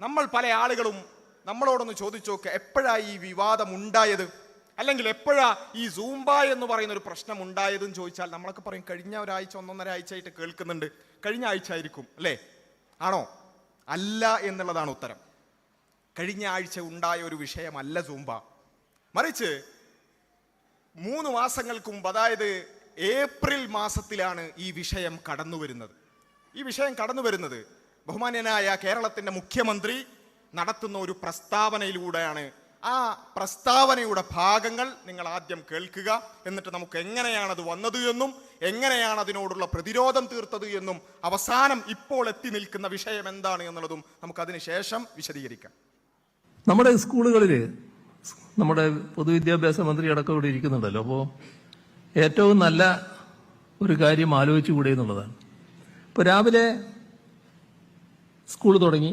നമ്മൾ പല ആളുകളും നമ്മളോടൊന്ന് ചോദിച്ചു നോക്കുക എപ്പോഴാ ഈ വിവാദം ഉണ്ടായത് അല്ലെങ്കിൽ എപ്പോഴാ ഈ സൂംബ എന്ന് പറയുന്ന ഒരു പ്രശ്നം ഉണ്ടായതെന്ന് ചോദിച്ചാൽ നമ്മളൊക്കെ പറയും കഴിഞ്ഞ ഒരാഴ്ച ഒന്നൊന്നര ആഴ്ച ആയിട്ട് കേൾക്കുന്നുണ്ട്. കഴിഞ്ഞ ആഴ്ച ആയിരിക്കും. അല്ലേ? ആണോ? അല്ല എന്നുള്ളതാണ് ഉത്തരം. കഴിഞ്ഞ ആഴ്ച ഉണ്ടായ ഒരു വിഷയമല്ല സൂംബ. മറിച്ച് മൂന്ന് മാസങ്ങൾക്ക് മുമ്പ് അതായത് ഏപ്രിൽ മാസത്തിലാണ് ഈ വിഷയം കടന്നു വരുന്നത് ഈ വിഷയം കടന്നു വരുന്നത് ബഹുമാന്യനായ കേരളത്തിന്റെ മുഖ്യമന്ത്രി നടത്തുന്ന ഒരു പ്രസ്താവനയിലൂടെയാണ്. ആ പ്രസ്താവനയുടെ ഭാഗങ്ങൾ നിങ്ങൾ ആദ്യം കേൾക്കുക. എന്നിട്ട് നമുക്ക് എങ്ങനെയാണ് അത് വന്നത് എന്നും എങ്ങനെയാണ് അതിനോടുള്ള പ്രതിരോധം തീർത്തത് എന്നും അവസാനം ഇപ്പോൾ എത്തി നിൽക്കുന്ന വിഷയം എന്താണ് എന്നുള്ളതും നമുക്ക് അതിനുശേഷം വിശദീകരിക്കാം. നമ്മുടെ സ്കൂളുകളിൽ നമ്മുടെ പൊതുവിദ്യാഭ്യാസ മന്ത്രി അടക്കം ഇവിടെ ഇരിക്കുന്നുണ്ടല്ലോ. അപ്പോൾ ഏറ്റവും നല്ല ഒരു കാര്യം ആലോചിച്ചുകൂടെ എന്നുള്ളതാണ്. ഇപ്പോൾ രാവിലെ സ്കൂൾ തുടങ്ങി.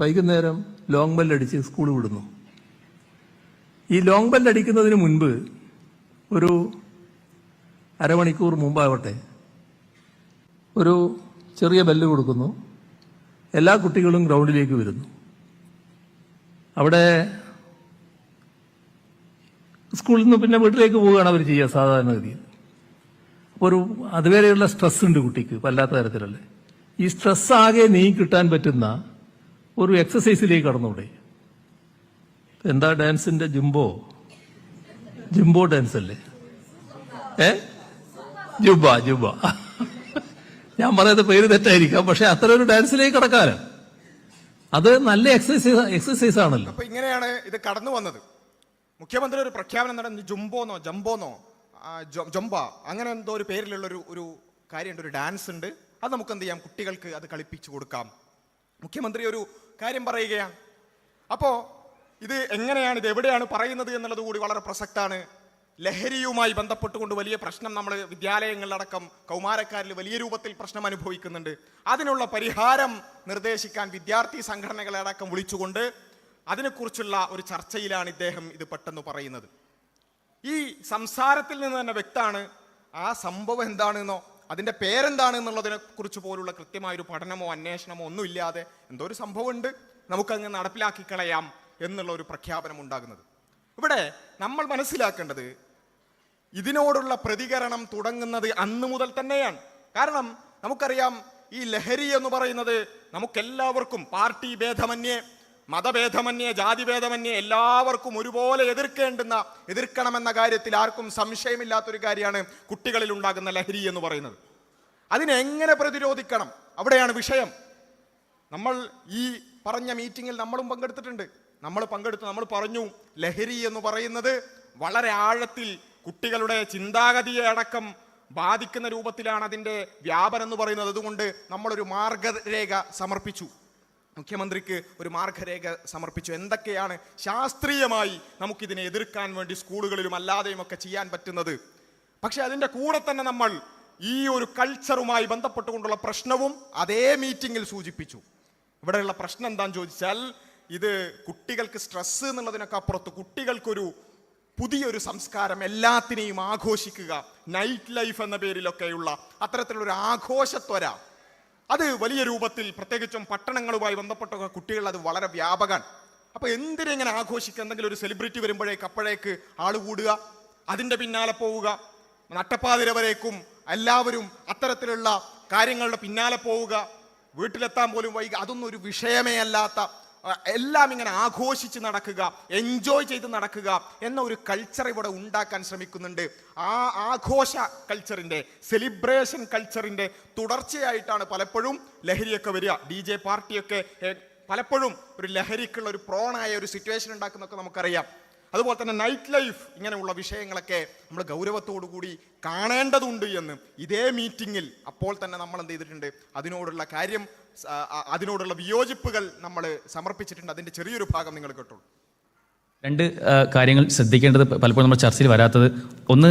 വൈകുന്നേരം ലോങ് ബെല്ലടിച്ച് സ്കൂൾ വിടുന്നു. ഈ ലോങ് ബെല്ലടിക്കുന്നതിന് മുൻപ് ഒരു അരമണിക്കൂർ മുമ്പാവട്ടെ ഒരു ചെറിയ ബെല്ല് കൊടുക്കുന്നു. എല്ലാ കുട്ടികളും ഗ്രൗണ്ടിലേക്ക് വരുന്നു. അവിടെ സ്കൂളിൽ നിന്ന് പിന്നെ വീട്ടിലേക്ക് പോവുകയാണ് അവർ ചെയ്യുക സാധാരണഗതിയിൽ. അപ്പോൾ ഒരു അതുവരെയുള്ള സ്ട്രെസ് ഉണ്ട് കുട്ടിക്ക് വല്ലാത്ത തരത്തിലല്ലേ? ഈ സ്ട്രെസ് ആകെ നീങ്ങി കിട്ടാൻ പറ്റുന്ന ഒരു എക്സസൈസിലേക്ക് കടന്നൂടെ. എന്താ ഡാൻസിന്റെ ജുംബോ? ജുംബോ ഡാൻസ് അല്ലേ ഏ? ജുബ ജുബ. ഞാൻ പറയുന്നത് പേര് തെറ്റായിരിക്കാം പക്ഷെ അത്ര ഒരു ഡാൻസിലേക്ക് കടക്കാലോ അത് നല്ല എക്സസൈസ് എക്സസൈസ് ആണല്ലോ അപ്പൊ ഇങ്ങനെയാണ് ഇത് കടന്നു വന്നത്. മുഖ്യമന്ത്രി ഒരു പ്രഖ്യാപനം നടന്നു ജുംബോന്നോ ജംബോന്നോ ജംബ. അങ്ങനെ എന്തോ ഒരു പേരിലുള്ള ഒരു ഒരു കാര്യമുണ്ട് ഒരു ഡാൻസ് ഉണ്ട് അത് നമുക്ക് എന്ത് ചെയ്യാം? കുട്ടികൾക്ക് അത് കളിപ്പിച്ചു കൊടുക്കാം. മുഖ്യമന്ത്രി ഒരു കാര്യം പറയുകയാണ്. അപ്പോ ഇത് എങ്ങനെയാണ് ഇത് എവിടെയാണ് പറയുന്നത് എന്നുള്ളത് കൂടി വളരെ പ്രസക്താണ്. ലഹരിയുമായി ബന്ധപ്പെട്ടുകൊണ്ട് വലിയ പ്രശ്നം നമ്മൾ വിദ്യാലയങ്ങളിലടക്കം കൗമാരക്കാരിൽ വലിയ രൂപത്തിൽ പ്രശ്നം അനുഭവിക്കുന്നുണ്ട്. അതിനുള്ള പരിഹാരം നിർദ്ദേശിക്കാൻ വിദ്യാർത്ഥി സംഘടനകളെ അടക്കം വിളിച്ചുകൊണ്ട് അതിനെക്കുറിച്ചുള്ള ഒരു ചർച്ചയിലാണ് ഇദ്ദേഹം ഇത് പെട്ടെന്ന് പറയുന്നത്. ഈ സംസാരത്തിൽ നിന്ന് തന്നെ വ്യക്തമാണ് ആ സംഭവം എന്താണെന്നോ അതിന്റെ പേരെന്താണ് എന്നുള്ളതിനെ കുറിച്ച് പോലുള്ള കൃത്യമായ ഒരു പഠനമോ അന്വേഷണമോ ഒന്നുമില്ലാതെ എന്തോ ഒരു സംഭവമുണ്ട്. നമുക്കങ്ങ് നടപ്പിലാക്കി കളയാം എന്നുള്ള ഒരു പ്രഖ്യാപനം ഉണ്ടാകുന്നത്. ഇവിടെ നമ്മൾ മനസ്സിലാക്കേണ്ടത് ഇതിനോടുള്ള പ്രതികരണം തുടങ്ങുന്നത് അന്ന് മുതൽ തന്നെയാണ്. കാരണം നമുക്കറിയാം ഈ ലഹരി എന്ന് പറയുന്നത് നമുക്കെല്ലാവർക്കും പാർട്ടി ഭേദമന്യേ മതഭേദമന്യേ ജാതിഭേദമന്യേ എല്ലാവർക്കും ഒരുപോലെ എതിർക്കേണ്ടുന്ന എതിർക്കണമെന്ന കാര്യത്തിൽ ആർക്കും സംശയമില്ലാത്തൊരു കാര്യമാണ് കുട്ടികളിൽ ഉണ്ടാകുന്ന ലഹരി എന്ന് പറയുന്നത്. അതിനെങ്ങനെ പ്രതിരോധിക്കണം? അവിടെയാണ് വിഷയം. നമ്മൾ ഈ പറഞ്ഞ മീറ്റിങ്ങിൽ നമ്മളും പങ്കെടുത്തിട്ടുണ്ട്. നമ്മൾ പങ്കെടുത്ത് നമ്മൾ പറഞ്ഞു ലഹരി എന്ന് പറയുന്നത് വളരെ ആഴത്തിൽ കുട്ടികളുടെ ചിന്താഗതിയെ അടക്കം ബാധിക്കുന്ന രൂപത്തിലാണ് അതിന്റെ വ്യാപനം എന്ന് പറയുന്നത്. അതുകൊണ്ട് നമ്മളൊരു മാർഗരേഖ സമർപ്പിച്ചു. മുഖ്യമന്ത്രിക്ക് ഒരു മാർഗരേഖ സമർപ്പിച്ചു. എന്തൊക്കെയാണ് ശാസ്ത്രീയമായി നമുക്കിതിനെ എതിർക്കാൻ വേണ്ടി സ്കൂളുകളിലും അല്ലാതെയും ഒക്കെ ചെയ്യാൻ പറ്റുന്നത്? പക്ഷെ അതിന്റെ കൂടെ തന്നെ നമ്മൾ ഈ ഒരു കൾച്ചറുമായി ബന്ധപ്പെട്ടുകൊണ്ടുള്ള പ്രശ്നവും അതേ മീറ്റിംഗിൽ സൂചിപ്പിച്ചു. ഇവിടെയുള്ള പ്രശ്നം എന്താണെന്ന് ചോദിച്ചാൽ ഇത് കുട്ടികൾക്ക് സ്ട്രെസ് എന്നുള്ളതിനൊക്കെ അപ്പുറത്ത് കുട്ടികൾക്കൊരു പുതിയൊരു സംസ്കാരം എല്ലാത്തിനെയും ആഘോഷിക്കുക നൈറ്റ് ലൈഫ് എന്ന പേരിലൊക്കെയുള്ള അത്തരത്തിലുള്ള ഒരു ആഘോഷത്വര അത് വലിയ രൂപത്തിൽ പ്രത്യേകിച്ചും പട്ടണങ്ങളുമായി ബന്ധപ്പെട്ട കുട്ടികൾ അത് വളരെ വ്യാപകമാണ് അപ്പൊ എന്തിനെങ്ങനെ ആഘോഷിക്കുക? എന്തെങ്കിലും ഒരു സെലിബ്രിറ്റി വരുമ്പോഴേക്ക് അപ്പോഴേക്ക് ആൾ കൂടുക അതിന്റെ പിന്നാലെ പോവുക നട്ടപ്പാതിര വരേക്കും എല്ലാവരും അത്തരത്തിലുള്ള കാര്യങ്ങളുടെ പിന്നാലെ പോവുക വീട്ടിലെത്താൻ പോലും വൈകി അതൊന്നും ഒരു വിഷയമേ അല്ലാത്ത എല്ലാം ഇങ്ങനെ ആഘോഷിച്ച് നടക്കുക എൻജോയ് ചെയ്ത് നടക്കുക എന്ന ഒരു കൾച്ചർ ഇവിടെ ഉണ്ടാക്കാൻ ശ്രമിക്കുന്നുണ്ട്. ആ ആഘോഷ കൾച്ചറിന്റെ സെലിബ്രേഷൻ കൾച്ചറിന്റെ തുടർച്ചയായിട്ടാണ് പലപ്പോഴും ലഹരിയൊക്കെ വരിക. ഡി ജെ പാർട്ടിയൊക്കെ പലപ്പോഴും ഒരു ലഹരിക്കുള്ള ഒരു പ്രോണായ ഒരു സിറ്റുവേഷൻ ഉണ്ടാക്കുന്നൊക്കെ നമുക്കറിയാം. അതുപോലെ തന്നെ നൈറ്റ് ലൈഫ് ഇങ്ങനെയുള്ള വിഷയങ്ങളൊക്കെ നമ്മൾ ഗൗരവത്തോടു കൂടി കാണേണ്ടതുണ്ട് എന്ന് ഇതേ മീറ്റിങ്ങിൽ അപ്പോൾ തന്നെ നമ്മൾ എന്ത് ചെയ്തിട്ടുണ്ട്? അതിനോടുള്ള കാര്യം അതിനോടുള്ള വിയോജിപ്പുകൾ നമ്മൾ സമർപ്പിച്ചിട്ടുണ്ട്. അതിന്റെ ചെറിയൊരു ഭാഗം നിങ്ങൾ കേട്ടോളൂ. രണ്ട് കാര്യങ്ങൾ ശ്രദ്ധിക്കേണ്ടത് പലപ്പോഴും നമ്മൾ ചർച്ചയിൽ വരാത്തത്. ഒന്ന്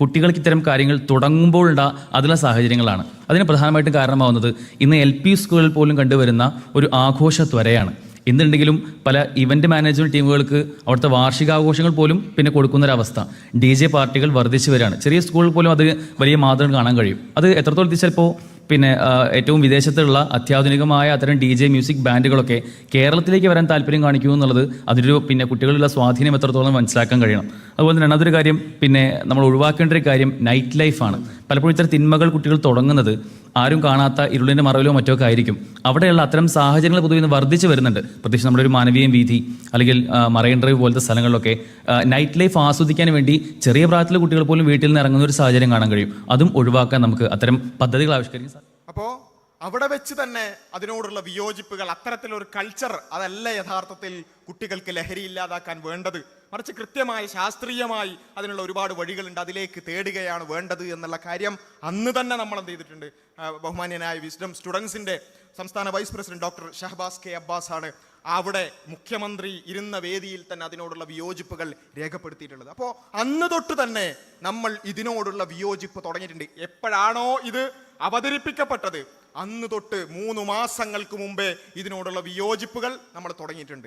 കുട്ടികൾക്ക് ഇത്തരം കാര്യങ്ങൾ തുടങ്ങുമ്പോഴുള്ള അതിലുള്ള സാഹചര്യങ്ങളാണ്. അതിന് പ്രധാനമായിട്ടും കാരണമാവുന്നത് ഇന്ന് എൽ പി സ്കൂളിൽ പോലും കണ്ടുവരുന്ന ഒരു ആഘോഷ ത്വരയാണ്. എന്തുണ്ടെങ്കിലും പല ഇവന്റ് മാനേജ്മെന്റ് ടീമുകൾക്ക് അവിടുത്തെ വാർഷികാഘോഷങ്ങൾ പോലും പിന്നെ കൊടുക്കുന്നൊരവസ്ഥ. ഡി ജെ പാർട്ടികൾ വർദ്ധിച്ചു വരികയാണ്. ചെറിയ സ്കൂളിൽ പോലും അത് വലിയ മാതൃക കാണാൻ കഴിയും. അത് എത്രത്തോളം ഇപ്പോൾ പിന്നെ ഏറ്റവും വിദേശത്തുള്ള അത്യാധുനികമായ അത്തരം ഡി ജെ മ്യൂസിക് ബാൻഡുകളൊക്കെ കേരളത്തിലേക്ക് വരാൻ താല്പര്യം കാണിക്കൂ എന്നുള്ളത് അതിലൊരു പിന്നെ കുട്ടികളിലുള്ള സ്വാധീനം എത്രത്തോളം മനസ്സിലാക്കാൻ കഴിയണം. അതുപോലെ തന്നെ രണ്ടാമതൊരു കാര്യം പിന്നെ നമ്മൾ ഒഴിവാക്കേണ്ട ഒരു കാര്യം നൈറ്റ് ലൈഫാണ് പലപ്പോഴും ഇത്തരം തിന്മകൾ കുട്ടികൾ തുടങ്ങുന്നത് ആരും കാണാത്ത ഇരുളിന്റെ മറവിലോ മറ്റോ ഒക്കെ ആയിരിക്കും. അവിടെയുള്ള അത്തരം സാഹചര്യങ്ങൾ പൊതുവെ ഇന്ന് വർദ്ധിച്ചു വരുന്നുണ്ട്. പ്രത്യേകിച്ച് നമ്മുടെ ഒരു മാനവീയം വീതി അല്ലെങ്കിൽ മറൈൻ ഡ്രൈവ് പോലത്തെ സ്ഥലങ്ങളിലൊക്കെ നൈറ്റ് ലൈഫ് ആസ്വദിക്കാൻ വേണ്ടി ചെറിയ പ്രായത്തിലെ കുട്ടികൾ പോലും വീട്ടിൽ നിന്ന് ഇറങ്ങുന്ന ഒരു സാഹചര്യം കാണാൻ കഴിയും. അതും ഒഴിവാക്കാൻ നമുക്ക് അത്തരം പദ്ധതികൾ ആവിഷ്കരിക്കും അപ്പോൾ അപ്പോ അവിടെ വെച്ച് തന്നെ അതിനോടുള്ള വിയോജിപ്പുകൾ അത്തരത്തിലൊരു കൾച്ചർ അതല്ല യഥാർത്ഥത്തിൽ കുട്ടികൾക്ക് ലഹരി ഇല്ലാതാക്കാൻ വേണ്ടത് മറിച്ച് കൃത്യമായി ശാസ്ത്രീയമായി അതിനുള്ള ഒരുപാട് വഴികളുണ്ട്. അതിലേക്ക് തേടുകയാണ് വേണ്ടത് എന്നുള്ള കാര്യം അന്ന് തന്നെ നമ്മൾ എന്ത് ചെയ്തിട്ടുണ്ട്? ബഹുമാന്യനായ വിസ്ഡം സ്റ്റുഡൻസിന്റെ സംസ്ഥാന vice president doctor Shahabaz K Abbas ആണ് അവിടെ മുഖ്യമന്ത്രി ഇരുന്ന വേദിയിൽ തന്നെ അതിനോടുള്ള വിയോജിപ്പുകൾ രേഖപ്പെടുത്തിയിട്ടുള്ളത്. അപ്പോൾ അന്ന് തൊട്ട് തന്നെ നമ്മൾ ഇതിനോടുള്ള വിയോജിപ്പ് തുടങ്ങിയിട്ടുണ്ട്. എപ്പോഴാണോ ഇത് അവതരിപ്പിക്കപ്പെട്ടത് അന്ന് തൊട്ട് മൂന്ന് മാസങ്ങൾക്ക് മുമ്പേ ഇതിനോടുള്ള വിയോജിപ്പുകൾ നമ്മൾ തുടങ്ങിയിട്ടുണ്ട്.